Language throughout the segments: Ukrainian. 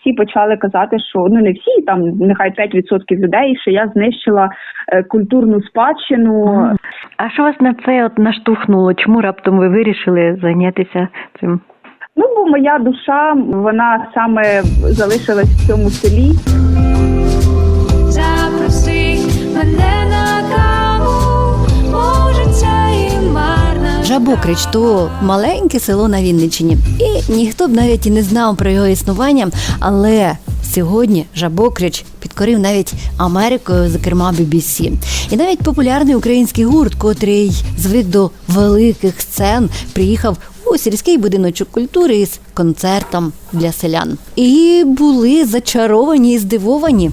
всі почали казати, що ну не всі, там нехай 5% людей, що я знищила е, культурну спадщину. А що вас на це от наштовхнуло? Чому раптом ви вирішили зайнятися цим? Ну бо моя душа вона саме залишилась в цьому селі. Запроси мене на марна. То маленьке село на Вінниччині, і ніхто б навіть і не знав про його існування. Але сьогодні Жабокрич підкорив навіть Америкою, зокрема BBC. І навіть популярний український гурт, котрий звик до великих сцен, приїхав у сільський будиночок культури із концертом для селян. І були зачаровані і здивовані.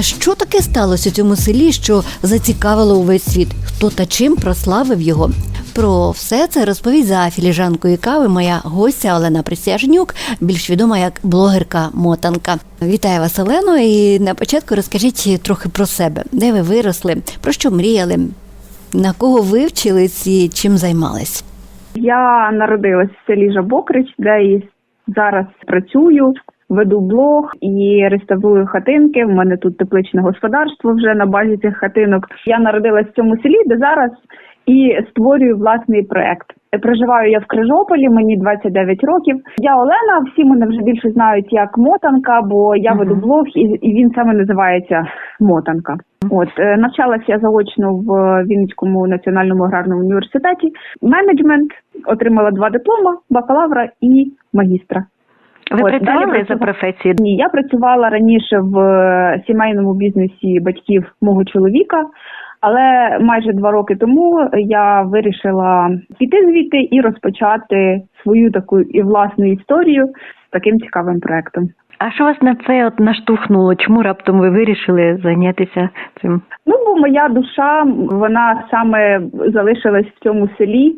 Що таке сталося у цьому селі, що зацікавило увесь світ? Хто та чим прославив його? Про все це розповість за філіжанкою кави моя гостя Олена Присяжнюк, більш відома як блогерка Мотанка. Вітаю вас, Олено, і на початку розкажіть трохи про себе, де ви виросли, про що мріяли, на кого ви вчились і чим займались. Я народилась в селі Жабокрич, де і зараз працюю. Веду блог і реставрую хатинки. В мене тут тепличне господарство вже на базі цих хатинок. Я народилась в цьому селі, де зараз і створюю власний проект. Проживаю я в Крижополі, мені 29 років. Я Олена. Всі мене вже більше знають як мотанка, бо я веду блог, і, і він саме називається Мотанка. От е, навчалася я заочно в Вінницькому національному аграрному університеті. Менеджмент отримала два диплома: бакалавра і магістра. Ви От, працювали за професією? Ні, я працювала раніше в е, сімейному бізнесі батьків мого чоловіка, але майже два роки тому я вирішила піти звідти і розпочати свою таку і власну історію з таким цікавим проектом. А що вас на це от наштовхнуло? Чому раптом ви вирішили зайнятися цим? Ну, бо моя душа вона саме залишилась в цьому селі.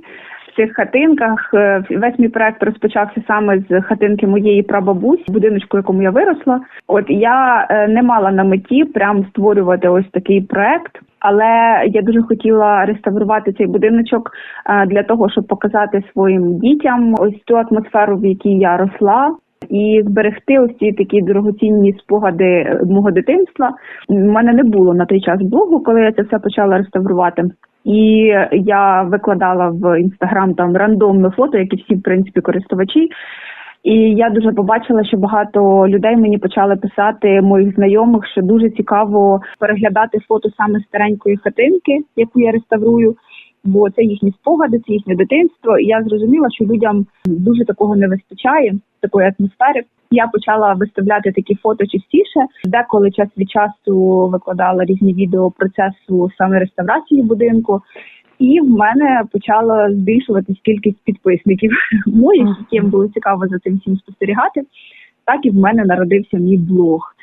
В цих хатинках Е, весь мій проект розпочався саме з хатинки моєї прабабусі, будиночку, в якому я виросла. От я е, не мала на меті прям створювати ось такий проект, але я дуже хотіла реставрувати цей будиночок е, для того, щоб показати своїм дітям ось ту атмосферу, в якій я росла. І зберегти ось ці такі дорогоцінні спогади е, мого дитинства. У мене не було на той час блогу, коли я це все почала реставрувати. І я викладала в інстаграм там рандомне фото, як і всі в принципі користувачі. І я дуже побачила, що багато людей мені почали писати моїх знайомих, що дуже цікаво переглядати фото саме старенької хатинки, яку я реставрую. Бо це їхні спогади, це їхнє дитинство. І я зрозуміла, що людям дуже такого не вистачає, такої атмосфери. Я почала виставляти такі фото частіше, деколи час від часу викладала різні відео процесу саме реставрації будинку. І в мене почала збільшуватись кількість підписників моїх, яким було цікаво за цим всім спостерігати. Так і в мене народився мій блог.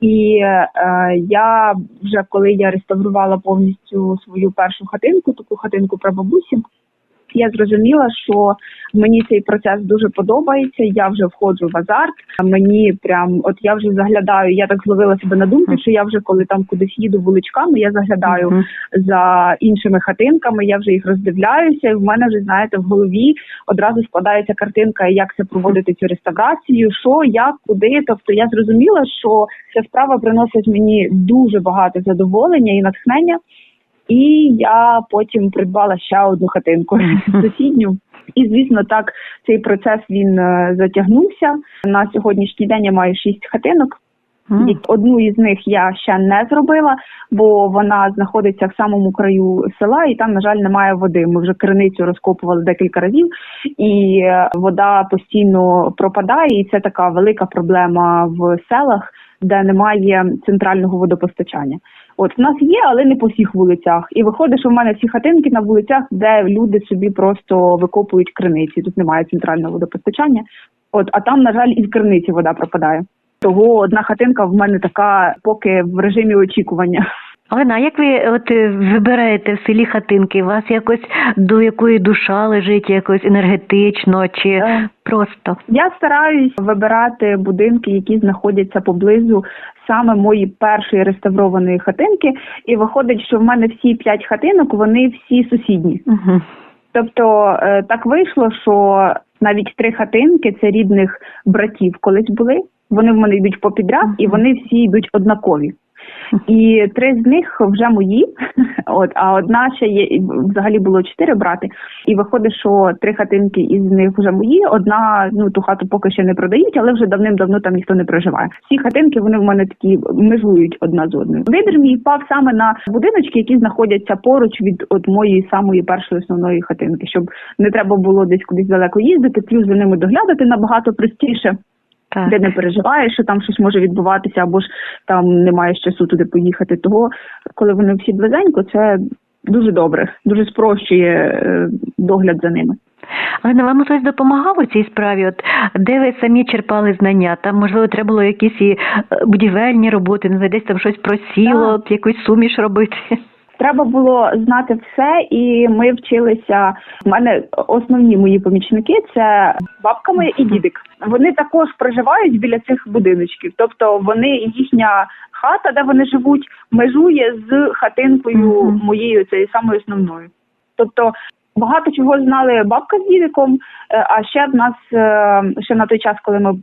І е, я вже коли я реставрувала повністю свою першу хатинку, таку хатинку прабабусі, я зрозуміла, що мені цей процес дуже подобається. Я вже входжу в азарт. Мені прям, от я вже заглядаю. Я так зловила себе на думку, що я вже коли там кудись їду вуличками, я заглядаю Мгм. за іншими хатинками. Я вже їх роздивляюся, і в мене вже знаєте в голові одразу складається картинка, як це проводити цю реставрацію, що, як, куди. Тобто я зрозуміла, що ця справа приносить мені дуже багато задоволення і натхнення. І я потім придбала ще одну хатинку сусідню. І звісно, так цей процес він е, затягнувся. На сьогоднішній день я маю шість хатинок. Як Одну із них я ще не зробила, бо вона знаходиться в самому краю села, і там, на жаль, немає води. Ми вже криницю розкопували декілька разів, і е, вода постійно пропадає. І це така велика проблема в селах, де немає центрального водопостачання. От в нас є, але не по всіх вулицях. І виходить, що в мене всі хатинки на вулицях, де люди собі просто викопують криниці. Тут немає центрального водопостачання. От, а там, на жаль, із криниці вода пропадає. Того одна хатинка в мене така, поки в режимі очікування. Олена, а як ви от вибираєте в селі хатинки? У вас якось до якої душа лежить, якось енергетично чи Е. просто? Я стараюсь вибирати будинки, які знаходяться поблизу саме мої першої реставрованої хатинки, і виходить, що в мене всі п'ять хатинок, вони всі сусідні. Угу. Тобто е, так вийшло, що навіть три хатинки це рідних братів колись були. Вони в мене йдуть попідряд, і вони всі йдуть однакові. І три з них вже мої, от а одна ще є взагалі було чотири брати. І виходить, що три хатинки із них вже мої. Одна ну ту хату поки ще не продають, але вже давним-давно там ніхто не проживає. Всі хатинки вони в мене такі межують одна з одною. Вибір мій впав саме на будиночки, які знаходяться поруч від от моєї самої першої основної хатинки, щоб не треба було десь кудись далеко їздити, плюс за ними доглядати набагато простіше Так. де не переживаєш, що там щось може відбуватися, або ж там немає часу туди поїхати. Того, коли вони всі близенько, це дуже добре, дуже спрощує е, догляд за ними. Але на вам хтось допомагав у цій справі? От де ви самі черпали знання? Там можливо треба було якісь і е, будівельні роботи, не десь там щось просіло, от якусь суміш робити. Треба було знати все, і ми вчилися. У мене основні мої помічники це бабками і дідик. Вони також проживають біля цих будиночків. Тобто вони їхня хата, де вони живуть, межує з хатинкою моєю цією самою основною. Тобто багато чого знали бабка з дідиком. е, А ще в нас е, ще на той час, коли ми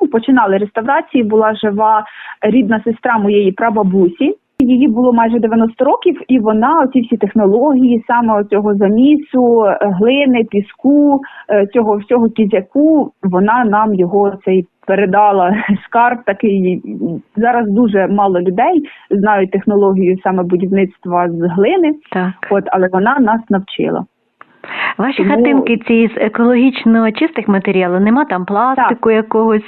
ну, починали реставрації, була жива рідна сестра моєї прабабусі. Її було майже 90 років, і вона оці всі технології, саме цього замісу, е, глини, піску, е, цього всього кізяку, вона нам його цей передала скарб такий. Зараз дуже мало людей знають технологію саме будівництва з глини, Так. от але вона нас навчила. Ваші Тому- хатинки ці з екологічно чистих матеріалів, нема там пластику якогось.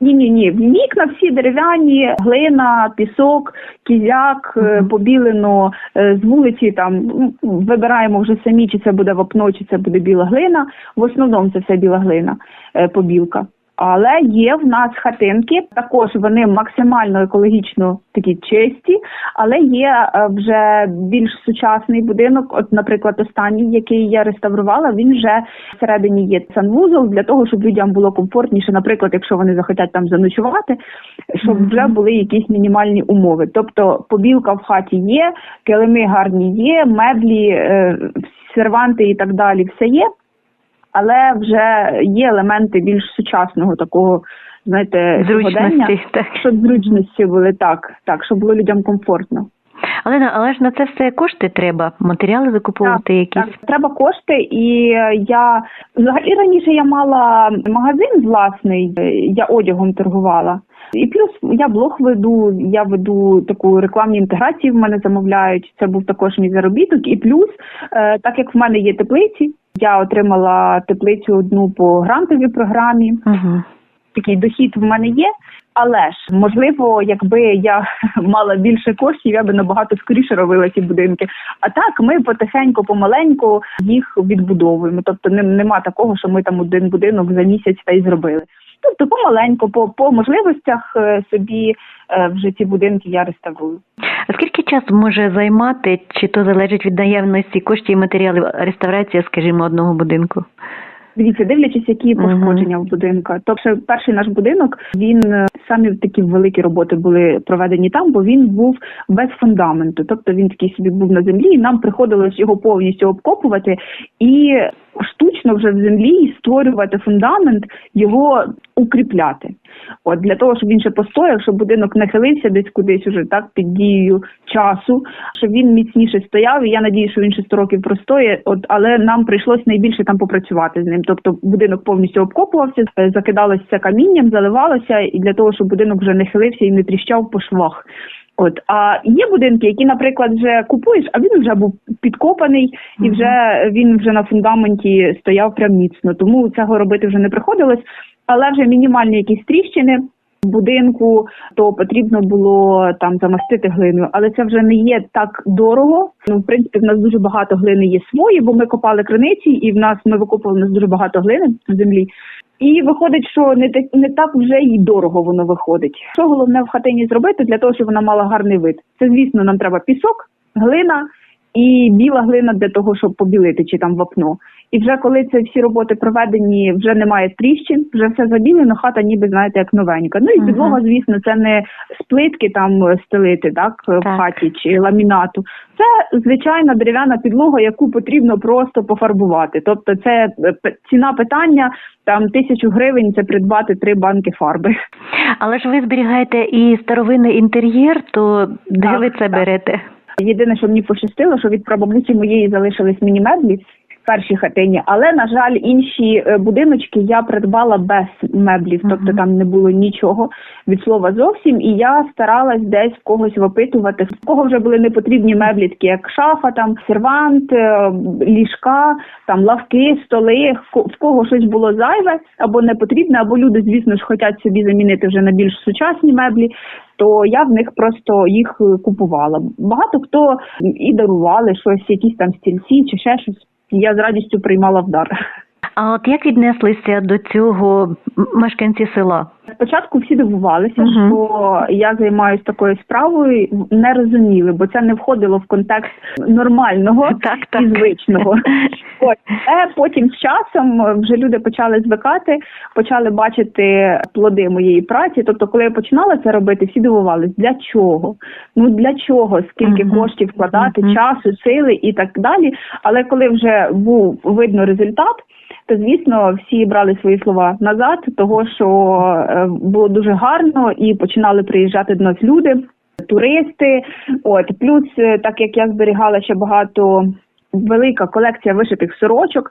Ні, ні, ні. Вікна всі дерев'яні, глина, пісок, кізяк, е, побілено е, з вулиці. Там ну, вибираємо вже самі, чи це буде вапно, чи це буде біла глина. В основному це все біла глина, е, побілка. Але є в нас хатинки, також вони максимально екологічно такі чисті, але є е, вже більш сучасний будинок. От, наприклад, останній, який я реставрувала, він вже всередині є санвузол для того, щоб людям було комфортніше, наприклад, якщо вони захотять там заночувати, щоб вже були якісь мінімальні умови. Тобто побілка в хаті є, килими гарні є, меблі, е, серванти і так далі, все є але вже є елементи більш сучасного такого, знаєте, Зручності, так. щоб зручності були так, так, щоб було людям комфортно. Але, на- але ж на це все кошти треба, матеріали закуповувати якісь. Так, треба кошти, і я взагалі раніше я мала магазин власний, я одягом торгувала. І плюс я блог веду, я веду таку рекламні інтеграції. В мене замовляють. Це був також мій заробіток. І плюс, е, так як в мене є теплиці, я отримала теплицю одну по грантовій програмі Угу. такий дохід в мене є. Але ж можливо, якби я мала більше коштів, я би набагато скоріше робила ці будинки. А так ми потихеньку, помаленьку їх відбудовуємо. Тобто не- нема такого, що ми там один будинок за місяць та й зробили. Тобто помаленьку, по, по можливостях е, собі е, вже ці будинки я реставрую. А скільки часу може займати, чи то залежить від наявності коштів і матеріалів реставрація, скажімо, одного будинку? Дивіться, дивлячись, які пошкодження в будинка. Тобто, перший наш будинок він е, самі такі великі роботи були проведені там, бо він був без фундаменту. Тобто він такий собі був на землі, і нам приходилось його повністю обкопувати і штучно вже в землі створювати фундамент, його укріпляти. От для того, щоб він ще постояв, щоб будинок не хилився десь кудись уже так під дією часу, щоб він міцніше стояв. І я надію, що він ще 100 років простоє. От але нам прийшлось найбільше там попрацювати з ним. Тобто будинок повністю обкопувався, е, закидалося камінням, заливалося, і для того, щоб будинок вже не хилився і не тріщав по швах. От а є будинки, які, наприклад, вже купуєш, а він вже був підкопаний і вже він вже на фундаменті стояв прям міцно. Тому цього робити вже не приходилось. Але вже мінімальні якісь тріщини в будинку, то потрібно було там замастити глиною. Але це вже не є так дорого. Ну, в принципі, в нас дуже багато глини є свої, бо ми копали криниці, і в нас ми викопували у нас дуже багато глини в землі. І виходить, що не так не так вже й дорого воно виходить. Що головне в хатині зробити для того, щоб вона мала гарний вид? Це звісно, нам треба пісок, глина і біла глина для того, щоб побілити чи там вапно. І вже коли це всі роботи проведені, вже немає тріщин, вже все забілено, хата ніби знаєте, як новенька. Ну і Мгм. підлога, звісно, це не з плитки там стелити, так, е, в хаті чи ламінату. Це звичайна дерев'яна підлога, яку потрібно просто пофарбувати. Тобто, це е, ціна питання там тисячу гривень це придбати три банки фарби. Але ж ви зберігаєте і старовинний інтер'єр, то де Так, ви це так. берете? Єдине, що мені пощастило, що від прабабусі моєї залишились міні-меблі в першій хатині, але на жаль, інші е, будиночки я придбала без меблів, тобто там не було нічого від слова зовсім. І я старалась десь в когось випитувати, в кого вже були непотрібні меблі, такі як шафа, там сервант, е, ліжка, там лавки, столи. в ко- В кого щось було зайве або не потрібне, або люди, звісно ж, хочуть собі замінити вже на більш сучасні меблі то я в них просто їх е, купувала. Багато хто і дарували щось, якісь там стільці чи ще щось. Я з радістю приймала вдар. А от як віднеслися до цього мешканці села? Спочатку всі дивувалися, Мгм. що я займаюся такою справою, не розуміли, бо це не входило в контекст нормального Так, так. і звичного. Ось але потім з часом е, вже люди почали звикати, почали бачити плоди моєї праці. Тобто, коли я починала це робити, всі дивувались, для чого? Ну для чого? Скільки Мгм. коштів вкладати, Мгм. часу, сили і так далі. Але коли вже був видно результат. То звісно, всі брали свої слова назад, того що е, було дуже гарно і починали приїжджати до нас люди, туристи. От плюс, е, так як я зберігала ще багато велика колекція вишитих сорочок.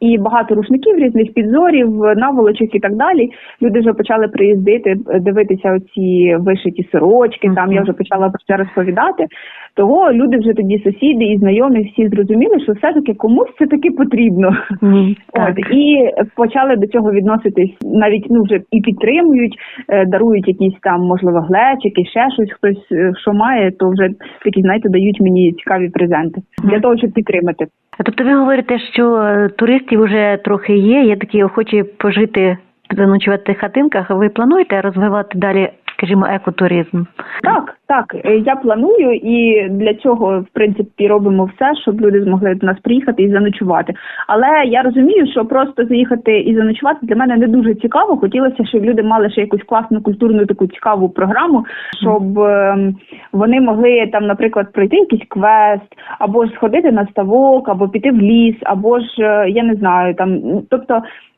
І багато рушників різних підзорів, наволочок і так далі. Люди вже почали приїздити, дивитися оці вишиті сорочки. Там я вже почала про це розповідати. Того люди вже тоді сусіди і знайомі всі зрозуміли, що все таки комусь це таки потрібно. Ні, так. От і почали до цього відноситись навіть ну вже і підтримують, е, дарують якісь там можливо глечики, ще щось. Хтось е, що має, то вже такі знаєте, дають мені цікаві презенти для того, щоб підтримати. Тобто ви говорите, що е, туристів вже трохи є, є такі охочі пожити, заночувати в хатинках. Ви плануєте розвивати далі, скажімо, екотуризм? Так, так, е, я планую, і для цього в принципі робимо все, щоб люди змогли до нас приїхати і заночувати. Але я розумію, що просто заїхати і заночувати для мене не дуже цікаво. Хотілося, щоб люди мали ще якусь класну культурну таку цікаву програму, щоб ем, вони могли там, наприклад, пройти якийсь квест, або ж сходити на ставок, або піти в ліс, або ж е, я не знаю, там тобто.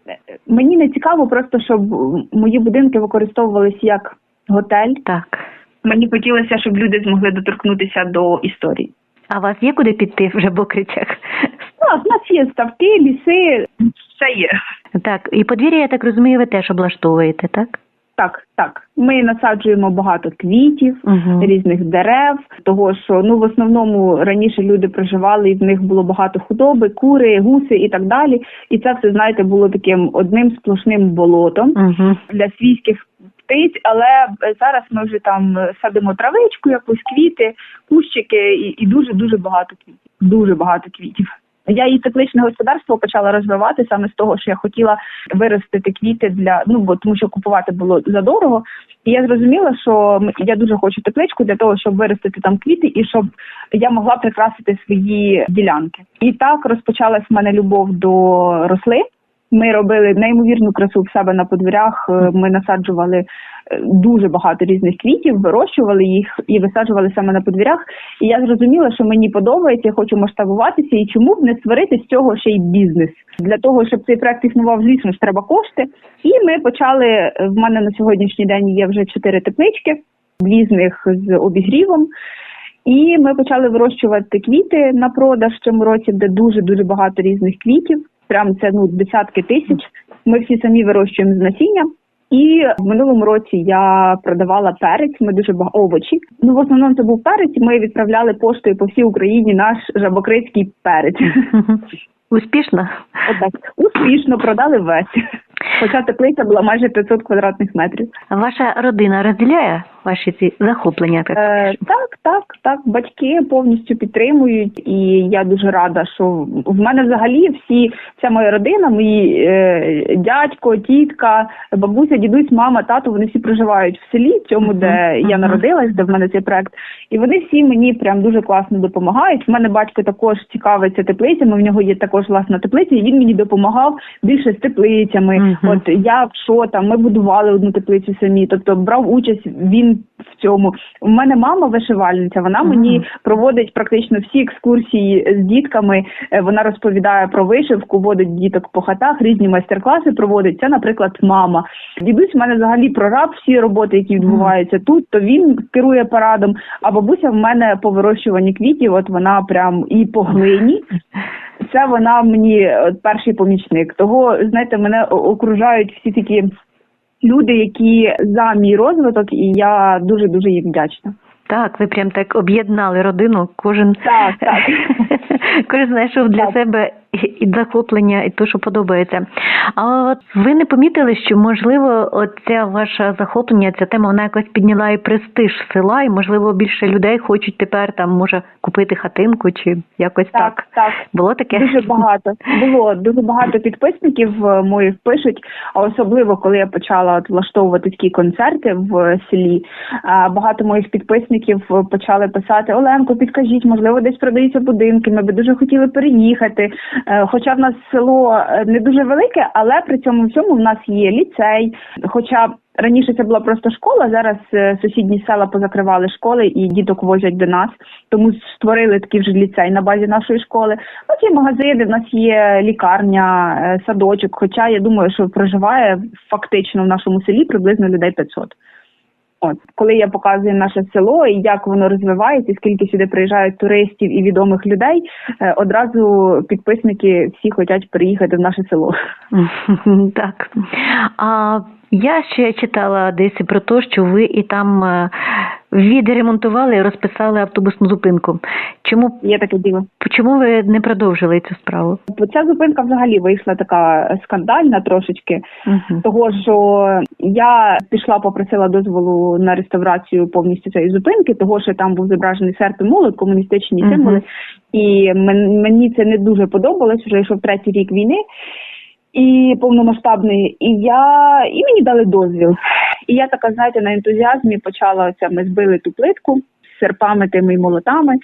е, Мені не цікаво просто, щоб мої будинки використовувалися як готель, Так. Мені хотілося, щоб люди змогли доторкнутися до історії. А у вас є куди піти вже Бокричах? Так, в нас є ставки, ліси, все є. Так, і подвір'я, я так розумію, ви теж облаштовуєте, так? Так, так. Ми насаджуємо багато квітів, Угу. різних дерев. Того що ну в основному раніше люди проживали, і в них було багато худоби, кури, гуси і так далі. І це все знаєте було таким одним сплошним болотом. Угу. для свійських птиць, але е, зараз ми вже там е, садимо травичку, якусь квіти, кущики і, дуже дуже багато квітів. Дуже багато квітів. Я і тепличне господарство почала розвивати саме з того, що я хотіла виростити квіти для ну бо тому, що купувати було задорого. І я зрозуміла, що я дуже хочу тепличку для того, щоб виростити там квіти і щоб я могла прикрасити свої ділянки. І так розпочалась в мене любов до рослин. Ми робили неймовірну красу в себе на подвір'ях. Е, Ми насаджували е, дуже багато різних квітів, вирощували їх і висаджували саме на подвір'ях. І я зрозуміла, що мені подобається, я хочу масштабуватися, і чому б не створити з цього ще й бізнес для того, щоб цей проект існував, звісно ж, треба кошти. І ми почали. В мене на сьогоднішній день є вже чотири теплички, дві з них з обігрівом. І ми почали вирощувати квіти на продаж в цьому році, де дуже дуже багато різних квітів. Прям це ну десятки тисяч. Ми всі самі вирощуємо з насіння. І в минулому році я продавала перець. Ми дуже багато овочі. Ну в основному це був перець. Ми відправляли поштою по всій Україні наш жабокритський перець. Успішно? Отак успішно продали весь. Хоча теплиця була майже 500 квадратних метрів. Ваша родина розділяє ваші ці захоплення? Так? Е, так, так, так. Батьки повністю підтримують, і я дуже рада, що в мене взагалі всі, вся моя родина, мої е, дядько, тітка, бабуся, дідусь, мама, тато, вони всі проживають в селі, в цьому, де я народилась, де в мене цей проект. І вони всі мені прям дуже класно допомагають. В мене батько також цікавиться теплицями. В нього є також власна теплиця, і він мені допомагав більше з теплицями. Мгм. От я що там, ми будували одну теплицю самі, тобто брав участь він в цьому. У мене мама вишивальниця, вона Мгм. мені проводить практично всі екскурсії з дітками. Е, Вона розповідає про вишивку, водить діток по хатах, різні майстер-класи проводить. Це, наприклад, мама. Дідусь в мене взагалі прораб всі роботи, які відбуваються тут, то він керує парадом. А бабуся в мене по вирощуванні квітів, от вона прям і по глині. Це вона мені е, перший помічник. Того знаєте, мене окружають всі такі люди, які за мій розвиток, і я дуже дуже їм вдячна. Так, ви прям так об'єднали родину, кожен Так, так. кожен знайшов для Так. себе і- захоплення, і те, що подобається. А ви не помітили, що можливо, оця ваша захоплення, ця тема, вона якось підняла і престиж села, і можливо більше людей хочуть тепер там може купити хатинку чи якось так. Так, так. Було таке? Дуже багато було дуже багато підписників е, моїх пишуть. А особливо коли я почала от влаштовувати такі концерти в селі. Багато моїх підписників е, почали писати Оленко, підкажіть, можливо, десь продаються будинки. Ми би дуже хотіли переїхати. Е, Хоча в нас село е, не дуже велике, але при цьому всьому в нас є ліцей. Хоча Раніше це була просто школа, зараз е, сусідні села позакривали школи і діток возять до нас, тому створили такий вже ліцей на базі нашої школи. От є магазини, в нас є лікарня, садочок. Хоча я думаю, що проживає фактично в нашому селі приблизно людей 500. От коли я показую наше село і як воно розвивається, скільки сюди приїжджають туристів і відомих людей, е, одразу підписники всі хочуть приїхати в наше село. Так. А я ще читала десь про те, що ви і там е, відремонтували і розписали автобусну зупинку. Чому Є таке діло. чому ви не продовжили цю справу? Ця зупинка взагалі вийшла така скандальна трошечки. Угу. Того, що я пішла, попросила дозволу на реставрацію повністю цієї зупинки, того що там був зображений серп і молот, комуністичні Мгм. символи, і мені це не дуже подобалось. Вже йшов третій рік війни і повномасштабний. І я і мені дали дозвіл. І я така, знаєте, на ентузіазмі почала це. Ми збили ту плитку з серпами тими і молотами,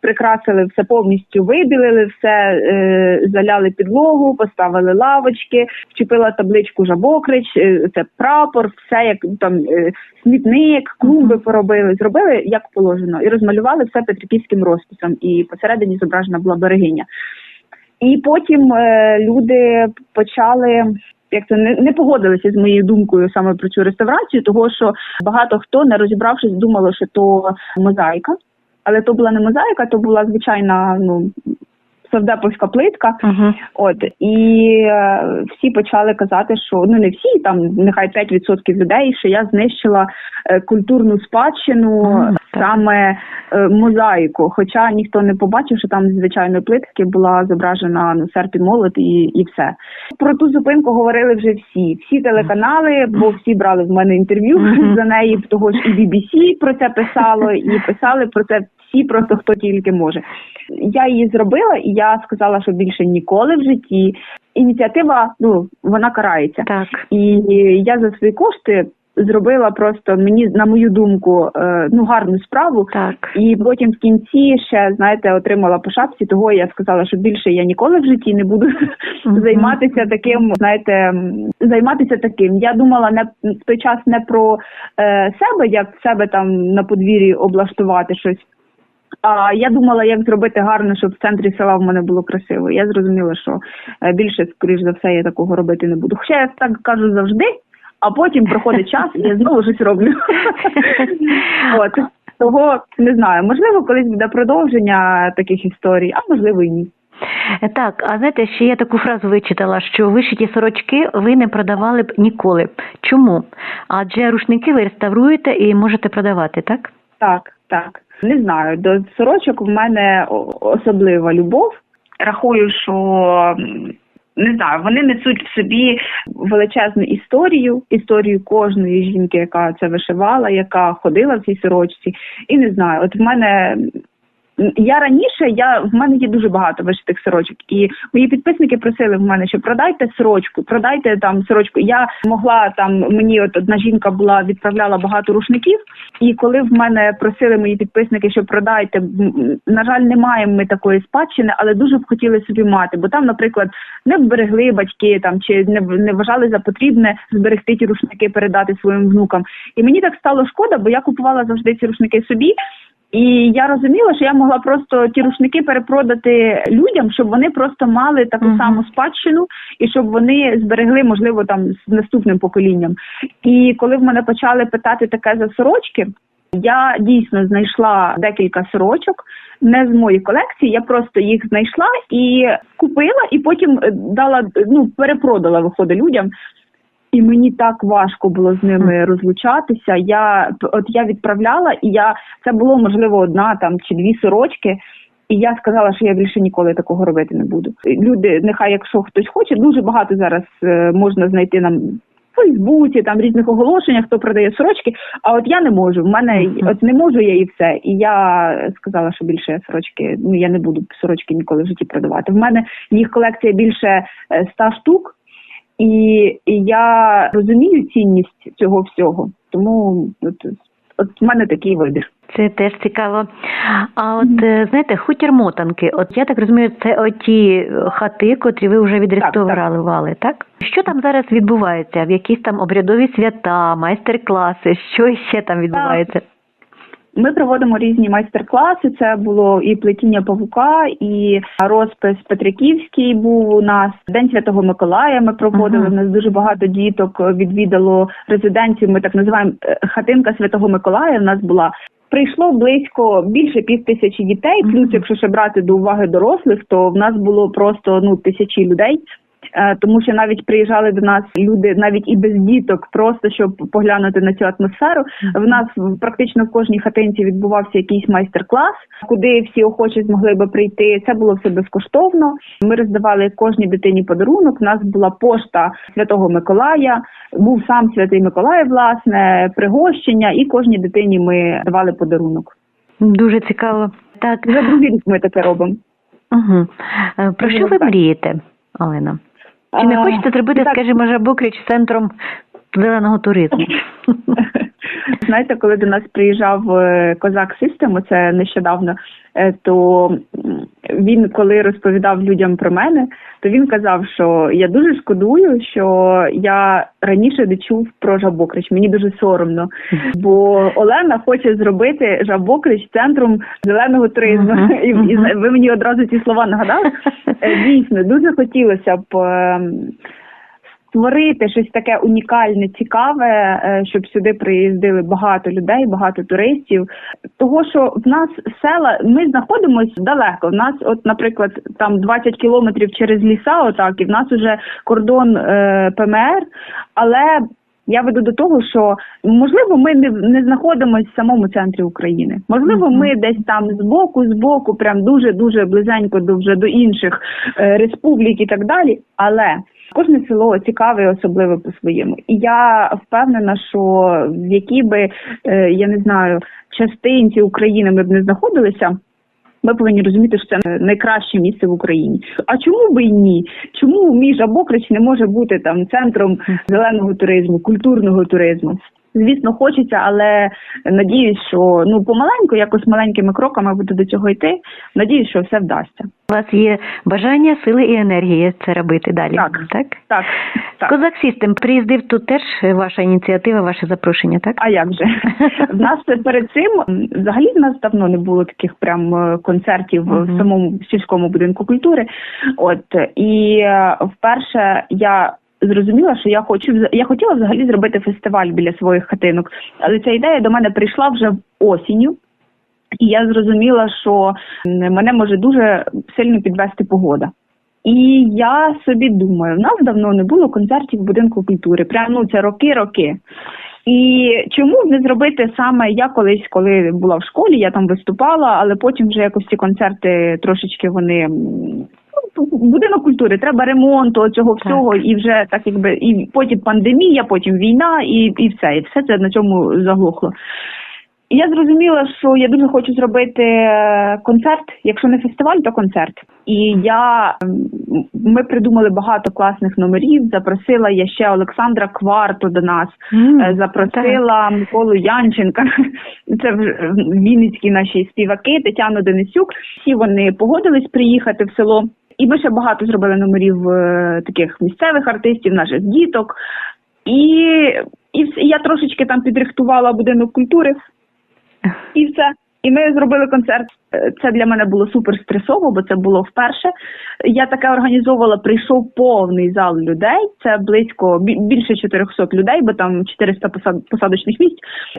прикрасили все повністю, вибілили все, е, заляли підлогу, поставили лавочки, вчепила табличку Жабокрич, е, це прапор, все як там е, смітник, клумби поробили, зробили як положено, і розмалювали все петриківським розписом. І посередині зображена була берегиня. І потім е, люди почали. Як це не, не погодилися з моєю думкою саме про цю реставрацію, того що багато хто, не розібравшись, думало, що то мозаїка, але то була не мозаїка, то була звичайна ну совдеповська плитка. Угу. От і е, всі почали казати, що ну не всі, там нехай 5% людей, що я знищила е, культурну спадщину, так. Саме е, мозаїку. Хоча ніхто не побачив, що там з звичайної плитки була зображена ну серп і молот і, і все. Про ту зупинку говорили вже всі, всі телеканали, бо всі брали в мене інтерв'ю за неї. Того ж і BBC про це писало, і писали про це всі, просто хто тільки може. Я її зробила, і я сказала, що більше ніколи в житті. Ініціатива, ну вона карається. Так. І я за свої кошти зробила просто мені, на мою думку, е, ну гарну справу. Так. І потім в кінці ще знаєте отримала по шапці. Того я сказала, що більше я ніколи в житті не буду Мгм. займатися таким. Знаєте, займатися таким. Я думала не в той час не про е, себе, як себе там на подвір'ї облаштувати щось. А я думала, як зробити гарно, щоб в центрі села в мене було красиво. Я зрозуміла, що е, більше, скоріш за все, я такого робити не буду. Хоча я так кажу завжди, а потім проходить час і я знову щось роблю. От того не знаю. Можливо, колись буде продовження таких історій, а можливо і ні. Так, а знаєте, ще я таку фразу вичитала, що вишиті сорочки ви не продавали б ніколи. Чому? Адже рушники ви реставруєте і можете продавати, так? Так, так. Не знаю. До сорочок в мене особлива любов. Рахую, що не знаю, вони несуть в собі величезну історію, історію кожної жінки, яка це вишивала, яка ходила в цій сорочці. І не знаю, от в мене. Я раніше я в мене є дуже багато вишитих сорочок, і мої підписники просили в мене, що продайте сорочку, продайте там сорочку. Я могла там мені от одна жінка була відправляла багато рушників, і коли в мене просили мої підписники, що продайте, на жаль, не маємо ми такої спадщини, але дуже б хотіли собі мати. Бо там, наприклад, не вберегли батьки там чи не, не вважали за потрібне зберегти ті рушники, передати своїм внукам. І мені так стало шкода, бо я купувала завжди ці рушники собі. І я розуміла, що я могла просто ті рушники перепродати людям, щоб вони просто мали таку Мгм. саму спадщину, і щоб вони зберегли, можливо, там з наступним поколінням. І коли в мене почали питати таке за сорочки, я дійсно знайшла декілька сорочок. Не з моєї колекції, я просто їх знайшла і купила, і потім е, дала ну перепродала виходить людям. І мені так важко було з ними розлучатися. Я от я відправляла, і я це було можливо одна там чи дві сорочки. І я сказала, що я більше ніколи такого робити не буду. Люди, нехай якщо хтось хоче, дуже багато зараз е, можна знайти нам в Фейсбуці, там різних оголошеннях, хто продає сорочки. А от я не можу. В мене от не можу я і все. І я сказала, що більше я сорочки, ну я не буду сорочки ніколи в житті продавати. В мене їх колекція більше е, ста штук. І, і я розумію цінність цього всього. Тому от, от в мене такий вибір. Це теж цікаво. А от е, знаєте, хутір мотанки. От я так розумію, це оті хати, котрі ви вже відреставрували, так? Що там зараз відбувається? В якісь там обрядові свята, майстер-класи? Що ще там відбувається? Ми проводимо різні майстер-класи. Це було і плетіння павука, і розпис Петриківський був у нас. День Святого Миколая. Ми проводили. Ага. У нас дуже багато діток відвідало резиденцію. Ми так називаємо е, хатинка Святого Миколая. У нас була. Прийшло близько більше пів тисячі дітей. Плюс, якщо ще брати до уваги дорослих, то в нас було просто ну тисячі людей. Е, Тому що навіть приїжджали до нас люди навіть і без діток, просто щоб поглянути на цю атмосферу. В нас практично в кожній хатинці відбувався якийсь майстер-клас, куди всі охочі змогли би прийти. Це було все безкоштовно. Ми роздавали кожній дитині подарунок. У нас була пошта Святого Миколая, був сам Святий Миколай, власне, пригощення, і кожній дитині ми давали подарунок. Дуже цікаво. Так. Вже другий рік ми таке робимо. Угу. Про що ви мрієте, Олена? Чи не хочете зробити, скажімо, Жабокріч центром зеленого туризму? Знаєте, коли до нас приїжджав е, козак Систем, це нещодавно, е, то він, коли розповідав людям про мене, то він казав, що я дуже шкодую, що я раніше не чув про Жабокрич. Мені дуже соромно, бо Олена хоче зробити Жабокрич центром зеленого туризму. І, і ви мені одразу ці слова нагадали. Е, Дійсно, дуже хотілося б. Створити щось таке унікальне, цікаве, е, щоб сюди приїздили багато людей, багато туристів. Того, що в нас села, ми знаходимося далеко. В нас, от, наприклад, там 20 кілометрів через ліса, отак, і в нас уже кордон е, ПМР, але. Я веду до того, що можливо ми не, не знаходимося в самому центрі України. Можливо, ми десь там збоку, збоку, прям дуже дуже близенько до вже до інших е, республік і так далі. Але Кожне село цікаве і особливе по-своєму. І я впевнена, що в якій би е, я не знаю частинці України ми б не знаходилися. Ми повинні розуміти, що це найкраще місце в Україні. А чому би і ні? Чому мій Жабокрич не може бути там центром зеленого туризму, культурного туризму? Звісно, хочеться, але надіюсь, що ну помаленьку, якось маленькими кроками буду до цього йти. Надіюсь, що все вдасться. У вас є бажання, сили і енергія це робити далі. Так. так? Так, так. Козак Сістем приїздив тут теж ваша ініціатива, ваше запрошення, так? А як же? В нас перед цим взагалі в нас давно не було таких прям е, концертів в самому сільському будинку культури. От і е, вперше я. Зрозуміла, що я хочу я хотіла взагалі зробити фестиваль біля своїх хатинок, але ця ідея до мене прийшла вже осінню, і я зрозуміла, що мене може дуже сильно підвести погода. І я собі думаю, в нас давно не було концертів в будинку культури. Прямо ну це роки-роки. І чому не зробити саме я колись, коли була в школі, я там виступала, але потім вже якось ці концерти трошечки вони будинок культури, треба ремонту цього Так. всього, і вже так якби і потім пандемія, потім війна, і, і все, і все це на цьому заглохло. І я зрозуміла, що я дуже хочу зробити е, концерт. Якщо не фестиваль, то концерт. І я ми придумали багато класних номерів. Запросила я ще Олександра Кварту до нас. Е, Запросила Миколу Янченка, це вже вінницькі наші співаки, Тетяну Денисюк. Всі вони погодились приїхати в село. І ми ще багато зробили номерів е, таких місцевих артистів, наших діток. І, і я трошечки там підрихтувала будинок культури. І все. І ми зробили концерт. Е, Це для мене було супер стресово, бо це було вперше. Я таке організовувала, прийшов повний зал людей. Це близько більше 400 людей, бо там 400 посад- посадочних місць.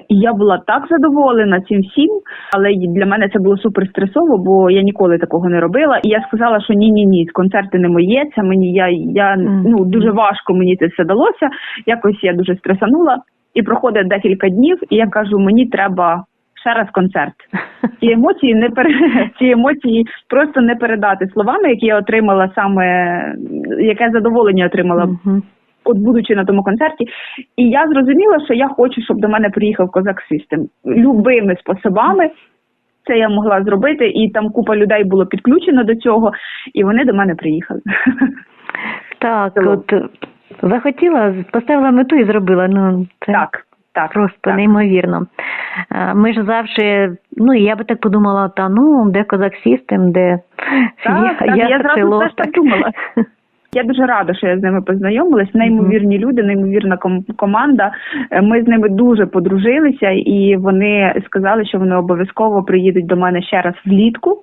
І я була так задоволена цим всім, але для мене це було супер стресово, бо я ніколи такого не робила. І я сказала, що ні, ні, ні, концерти не моє. Це мені я, я ну дуже важко мені це все далося. Якось я дуже стресанула. І проходить декілька днів, і я кажу, мені треба ще раз концерт. Ці емоції не пере... ці емоції просто не передати словами, які я отримала саме, яке задоволення отримала, от будучи на тому концерті. І я зрозуміла, що я хочу, щоб до мене приїхав козак Систем любими способами. Це я могла зробити, і там купа людей було підключено до цього, і вони до мене приїхали. Так, от е, захотіла, поставила мету і зробила. Ну це Так, так. просто так. неймовірно. Е, Ми ж завжди, ну я би так подумала, та ну де козак Сістем, де Так, так, я зразу село. теж так думала. Я дуже рада, що я з ними познайомилась. Неймовірні люди, неймовірна ком- команда. Е, Ми з ними дуже подружилися, і вони сказали, що вони обов'язково приїдуть до мене ще раз влітку. Е,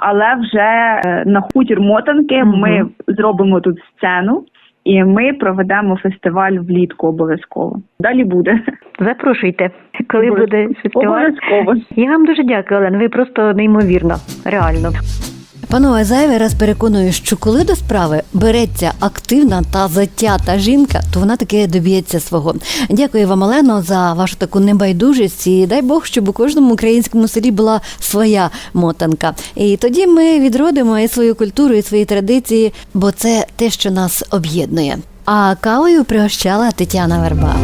Але вже на хутір мотанки ми зробимо тут сцену. І ми проведемо фестиваль влітку обов'язково. Далі буде Запрошуйте, коли буде фестиваль. обов'язково. Я вам дуже дякую, Олен. Ви просто неймовірно, реально. Панове, зайвий раз переконую, що коли до справи береться активна та затята жінка, то вона таки доб'ється свого. Дякую вам, Олено, за вашу таку небайдужість. І дай Бог, щоб у кожному українському селі була своя мотанка. І тоді ми відродимо і свою культуру, і свої традиції, бо це те, що нас об'єднує. А кавою пригощала Тетяна Верба.